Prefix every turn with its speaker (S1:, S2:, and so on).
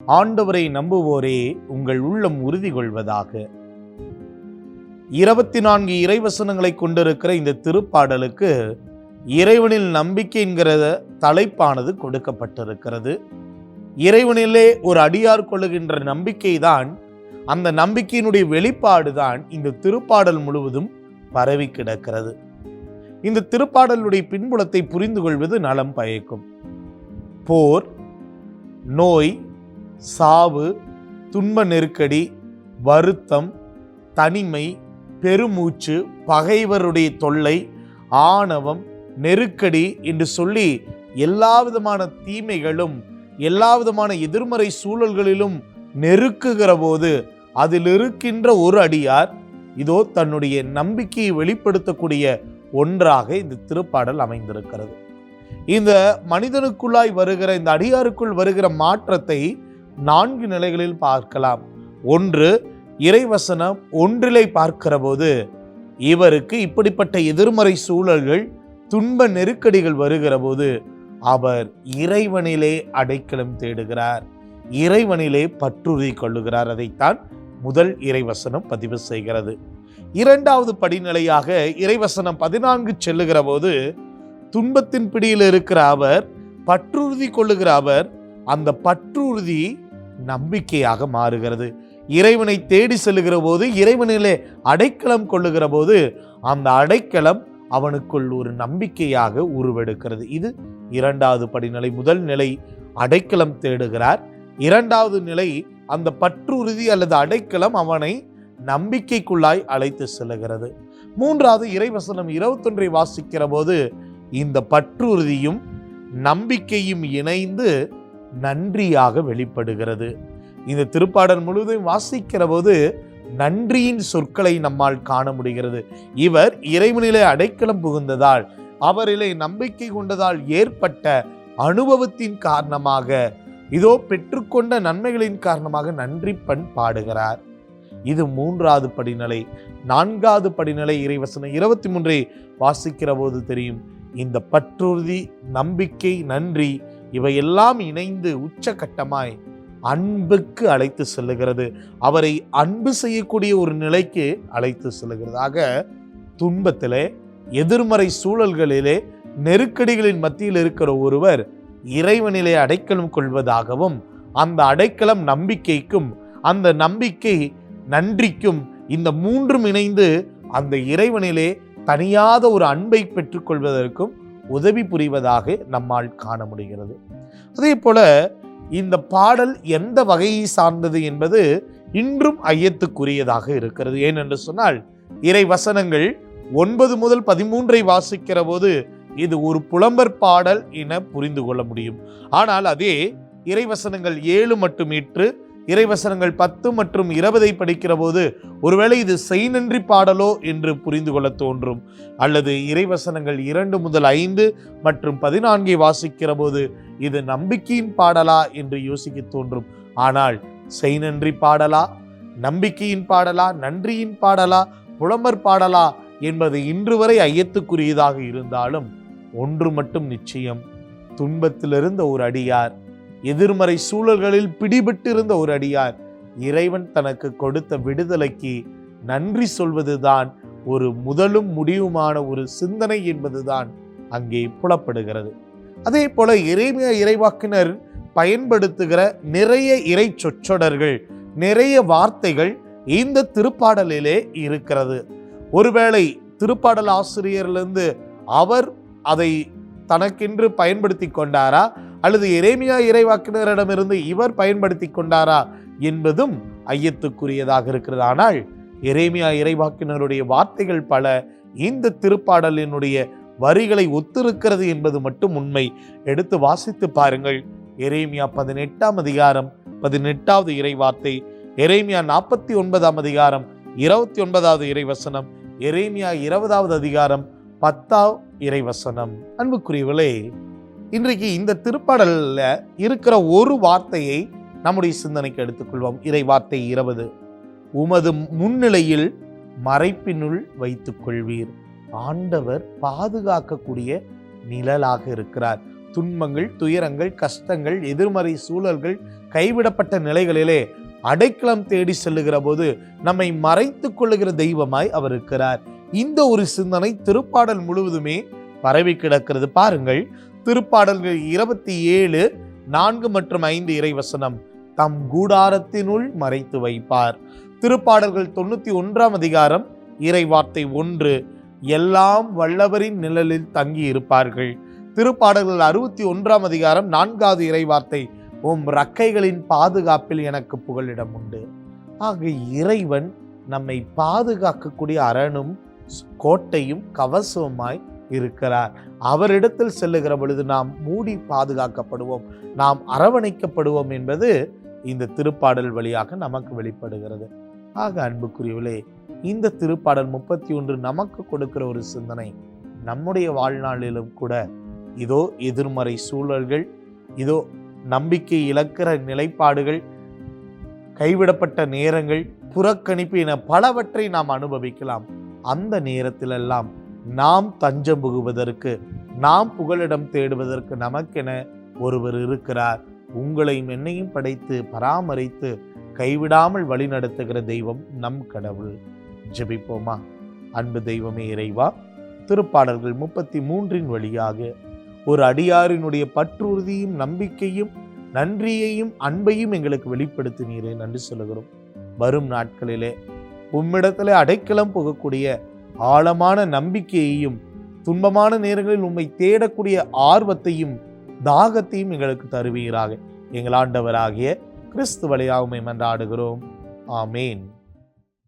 S1: ஆண்டவரை நம்புவோரே உங்கள் உள்ளம் உறுதி கொள்வதாக இருபத்தி நான்கு இறைவசனங்களை கொண்டிருக்கிற இந்த திருப்பாடலுக்கு இறைவனில் நம்பிக்கை என்கிற தலைப்பானது கொடுக்கப்பட்டிருக்கிறது. இறைவனிலே ஒரு அடியார் கொள்ளுகின்ற நம்பிக்கைதான் அந்த நம்பிக்கையினுடைய வெளிப்பாடு தான் இந்த திருப்பாடல் முழுவதும் பரவி கிடக்கிறது. இந்த திருப்பாடலுடைய பின்புலத்தை புரிந்து கொள்வது நலம் பயக்கும். போர் நோய் சாவு துன்ப நெருக்கடி வருத்தம் தனிமை பெருமூச்சு பகைவருடைய தொல்லை ஆணவம் நெருக்கடி என்று சொல்லி எல்லா விதமான தீமைகளும் எல்லா விதமான எதிர்மறை சூழல்களிலும் நெருக்குகிற போது அதில் இருக்கின்ற ஒரு அடியார் இதோ தன்னுடைய நம்பிக்கையை வெளிப்படுத்தக்கூடிய ஒன்றாக இந்த திருப்பாடல் அமைந்திருக்கிறது. இந்த மனிதனுக்குள்ளாய் வருகிற இந்த அடியாருக்குள் வருகிற மாற்றத்தை நான்கு நிலைகளில் பார்க்கலாம். ஒன்று இறைவசனம் ஒன்றிலை பார்க்கிற போது இவருக்கு இப்படிப்பட்ட எதிர்மறை சூழல்கள் துன்ப நெருக்கடிகள் வருகிற போது அவர் இறைவனிலே அடைக்கலம் தேடுகிறார். இறைவனிலே பற்றுறுதி கொள்ளுகிறார். அதைத்தான் முதல் இறைவசனம் பதிவு செய்கிறது. இரண்டாவது படிநிலையாக இறைவசனம் பதினான்கு செல்லுகிற போது துன்பத்தின் பிடியில் இருக்கிற அவர் பற்றுறுதி கொள்ளுகிற அவர் அந்த பற்றுறுதி நம்பிக்கையாக மாறுகிறது. இறைவனை தேடி செல்லுகிற போது இறைவனிலே அடைக்கலம் கொள்ளுகிற போது அந்த அடைக்கலம் அவனுக்குள் ஒரு நம்பிக்கையாக உருவெடுக்கிறது. இது இரண்டாவது படிநிலை. முதல் நிலை அடைக்கலம் தேடுகிறார். இரண்டாவது நிலை அந்த பற்றுறுதி அல்லது அடைக்கலம் அவனை நம்பிக்கைக்குள்ளாய் அழைத்து செல்லுகிறது. மூன்றாவது இறைவசனம் இருபத்தொன்றை வாசிக்கிற போது இந்த பற்றுறுதியும் நம்பிக்கையும் இணைந்து நன்றியாக வெளிப்படுகிறது. இந்த திருப்பாடல் முழுவதும் வாசிக்கிற போது நன்றியின் சொற்களை நம்மால் காண முடிகிறது. இவர் இறைவனிலே அடைக்கலம் புகுந்ததால் அவரிலே நம்பிக்கை கொண்டதால் ஏற்பட்ட அனுபவத்தின் காரணமாக இதோ பெற்றுக்கொண்ட நன்மைகளின் காரணமாக நன்றி பண் பாடுகிறார். இது மூன்றாவது படிநிலை நான்காவது படிநிலை இறைவசனம் இருபத்தி மூன்றை வாசிக்கிற போது தெரியும். இந்த பற்றுறுதி நம்பிக்கை நன்றி இவையெல்லாம் இணைந்து உச்சகட்டமாய் அன்புக்கு அழைத்து செல்லுகிறது. அவரை அன்பு செய்யக்கூடிய ஒரு நிலைக்கு அழைத்து செல்லுகிறது. ஆக துன்பத்திலே எதிர்மறை சூழல்களிலே நெருக்கடிகளின் மத்தியில் இருக்கிற ஒருவர் இறைவனிலே அடைக்கலம் கொள்வதாகவும் அந்த அடைக்கலம் நம்பிக்கைக்கும் அந்த நம்பிக்கை நன்றிக்கும் இந்த மூன்றும் இணைந்து அந்த இறைவனிலே தனியாத ஒரு அன்பை பெற்றுக்கொள்வதற்கும் உதவி புரிவதாக நம்மால் காண முடிகிறது. அதே போல இந்த பாடல் எந்த வகையை சார்ந்தது என்பது இன்றும் ஐயத்துக்குரியதாக இருக்கிறது. ஏனென்று சொன்னால் இறை வசனங்கள் ஒன்பது முதல் பதிமூன்றை வாசிக்கிற போது இது ஒரு புலம்பர் பாடல் என புரிந்து கொள்ள முடியும். ஆனால் அதே இறைவசனங்கள் ஏழு மட்டும் இற்று இறைவசனங்கள் பத்து மற்றும் இருபதை படிக்கிற போது ஒருவேளை இது செய் நன்றி பாடலோ என்று புரிந்து கொள்ள தோன்றும். அல்லது இறைவசனங்கள் இரண்டு முதல் ஐந்து மற்றும் பதினான்கை வாசிக்கிற போது இது நம்பிக்கையின் பாடலா என்று யோசிக்க தோன்றும். ஆனால் செய் நன்றி பாடலா நம்பிக்கையின் பாடலா நன்றியின் பாடலா புலம்பர் பாடலா என்பது இன்று வரை ஐயத்துக்குரியதாக இருந்தாலும் ஒன்று மட்டும் நிச்சயம். துன்பத்திலிருந்த ஒரு அடியார் எதிர்மறை சூழல்களில் பிடிபட்டிருந்த ஒரு அடியார் இறைவன் தனக்கு கொடுத்த விடுதலைக்கு நன்றி சொல்வதுதான் ஒரு முதலும் முடிவுமான ஒரு சிந்தனை என்பதுதான் அங்கே புலப்படுகிறது. அதே போல இறைமைய இறைவாக்கினர் பயன்படுத்துகிற நிறைய இறை சொற்றொடர்கள் நிறைய வார்த்தைகள் இந்த திருப்பாடலிலே இருக்கிறது. ஒருவேளை திருப்பாடல் ஆசிரியர்லேருந்து அவர் அதை தனக்கென்று பயன்படுத்தி கொண்டாரா? அல்லது எரேமியா இறைவாக்கினரிடமிருந்து இவர் பயன்படுத்தி கொண்டாரா என்பதும் ஐயத்துக்குரியதாக இருக்கிறது. ஆனால் எரேமியா இறைவாக்கினருடைய வார்த்தைகள் பல இந்த திருப்பாடலினுடைய வரிகளை ஒத்திருக்கிறது என்பது மட்டும் உண்மை. எடுத்து வாசித்து பாருங்கள். எரேமியா பதினெட்டாம் அதிகாரம் பதினெட்டாவது இறைவார்த்தை. எரேமியா நாற்பத்தி ஒன்பதாம் அதிகாரம் இருபத்தி ஒன்பதாவது இறைவசனம். எரேமியா இருபதாவது அதிகாரம் பத்தாம் இறைவசனம். அன்புக்குரியவளே இன்றைக்கு இந்த திருப்பாடல்ல இருக்கிற ஒரு வார்த்தையை நம்முடைய சிந்தனைக்கு எடுத்துக்கொள்வோம். இறை வார்த்தை இருபது. உமது முன்னிலையில் மறைப்பினுள் வைத்துக் கொள்வீர் ஆண்டவர் பாதுகாக்கக்கூடிய நிழலாக இருக்கிறார். துன்பங்கள் துயரங்கள் கஷ்டங்கள் எதிர்மறை சூழல்கள் கைவிடப்பட்ட நிலைகளிலே அடைக்கலம் தேடி செல்லுகிற போது நம்மை மறைத்துக் கொள்ளுகிற தெய்வமாய் அவர் இருக்கிறார். இந்த ஒரு சிந்தனை திருப்பாடல் முழுவதுமே பரவி கிடக்கிறது. பாருங்கள் திருப்பாடல்கள் இருபத்தி ஏழு நான்கு மற்றும் ஐந்து இறைவசனம். தம் கூடாரத்தினுள் மறைத்து வைப்பார். திருப்பாடல்கள் தொண்ணூத்தி ஒன்றாம் அதிகாரம் இறை வார்த்தை ஒன்று. எல்லாம் வல்லவரின் நிழலில் தங்கி இருப்பார்கள். திருப்பாடல்கள் அறுபத்தி ஒன்றாம் அதிகாரம் நான்காவது இறை வார்த்தை உம் ரக்கைகளின் பாதுகாப்பில் எனக்கு புகலிடம் உண்டு. ஆக இறைவன் நம்மை பாதுகாக்கக்கூடிய அரணும் கோட்டையும் கவசமாய் இருக்கிறார். அவரிடத்தில் செல்லுகிற பொழுது நாம் மூடி பாதுகாக்கப்படுவோம். நாம் அரவணைக்கப்படுவோம் என்பது இந்த திருப்பாடல் வழியாக நமக்கு வெளிப்படுகிறது. ஆக அன்புக்குரியவிலே இந்த திருப்பாடல் முப்பத்தி ஒன்று நமக்கு கொடுக்கிற ஒரு சிந்தனை நம்முடைய வாழ்நாளிலும் கூட இதோ எதிர்மறை சூழல்கள் இதோ நம்பிக்கை இழக்கிற நிலைப்பாடுகள் கைவிடப்பட்ட நேரங்கள் புறக்கணிப்பு என பலவற்றை நாம் அனுபவிக்கலாம். அந்த நேரத்திலெல்லாம் நாம் தஞ்சம் புகுவதற்கு நாம் புகலிடம் தேடுவதற்கு நமக்கென ஒருவர் இருக்கிறார். உங்களையும் என்னையும் படைத்து பராமரித்து கைவிடாமல் வழிநடத்துகிற தெய்வம் நம் கடவுள். ஜெபிப்போமா? அன்பு தெய்வமே இறைவா திருப்பாடல்கள் முப்பத்தி மூன்றின் வழியாக ஒரு அடியாரினுடைய பற்றுறுதியும் நம்பிக்கையும் நன்றியையும் அன்பையும் எங்களுக்கு வெளிப்படுத்தினீரே. நன்றி சொல்லுகிறோம். வரும் நாட்களிலே உம்மிடத்திலே அடைக்கலம் புகக்கூடிய ஆழமான நம்பிக்கையையும் துன்பமான நேரங்களில் உம்மை தேடக்கூடிய ஆர்வத்தையும் தாகத்தையும் எங்களுக்கு தருவீராக. எங்கள் ஆண்டவராகிய கிறிஸ்து வழியாக மன்றாடுகிறோம். ஆமேன்.